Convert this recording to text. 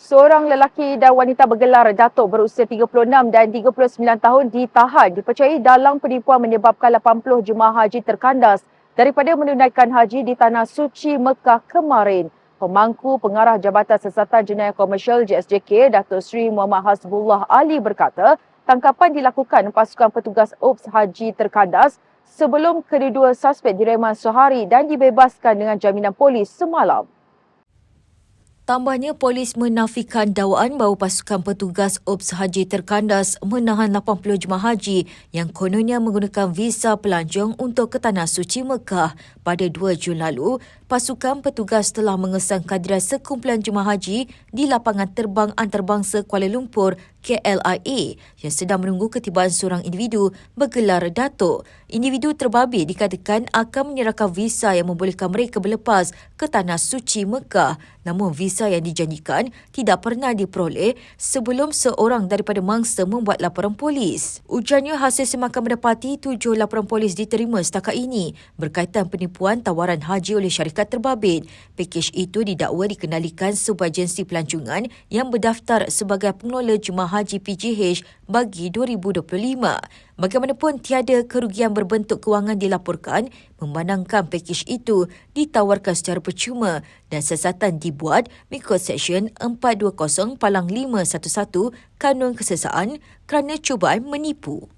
Seorang lelaki dan wanita bergelar Datuk berusia 36 dan 39 tahun ditahan dipercayai dalam penipuan menyebabkan 80 jemaah haji terkandas daripada menunaikan haji di Tanah Suci Mekah kemarin. Pemangku Pengarah Jabatan Siasatan Jenayah Komersial JSJK, Datuk Seri Muhammad Hasbullah Ali berkata, tangkapan dilakukan pasukan petugas UPS Haji terkandas sebelum kedua-dua suspek direman sehari dan dibebaskan dengan jaminan polis semalam. Tambahnya, polis menafikan dakwaan bahawa pasukan petugas UPS Haji terkandas menahan 80 jemaah haji yang kononnya menggunakan visa pelancong untuk ke Tanah Suci Mekah. Pada 2 Jun lalu, pasukan petugas telah mengesan kehadiran sekumpulan jemaah haji di lapangan terbang antarabangsa Kuala Lumpur KLIA yang sedang menunggu ketibaan seorang individu bergelar Datuk. Individu terbabit dikatakan akan menyerahkan visa yang membolehkan mereka berlepas ke Tanah Suci Mekah. Namun visa yang dijanjikan tidak pernah diperoleh sebelum seorang daripada mangsa membuat laporan polis. Ujarnya hasil semakan mendapati tujuh laporan polis diterima setakat ini berkaitan penipuan tawaran haji oleh syarikat terbabit. Pakej itu didakwa dikenalikan sebuah agensi pelancongan yang berdaftar sebagai pengelola jemaah haji PGH bagi 2025. Bagaimanapun tiada kerugian berbentuk kewangan dilaporkan memandangkan pakej itu ditawarkan secara percuma dan siasatan dibuat mengikut Seksyen 420 Palang 511 Kanun Kesesaan kerana cubaan menipu.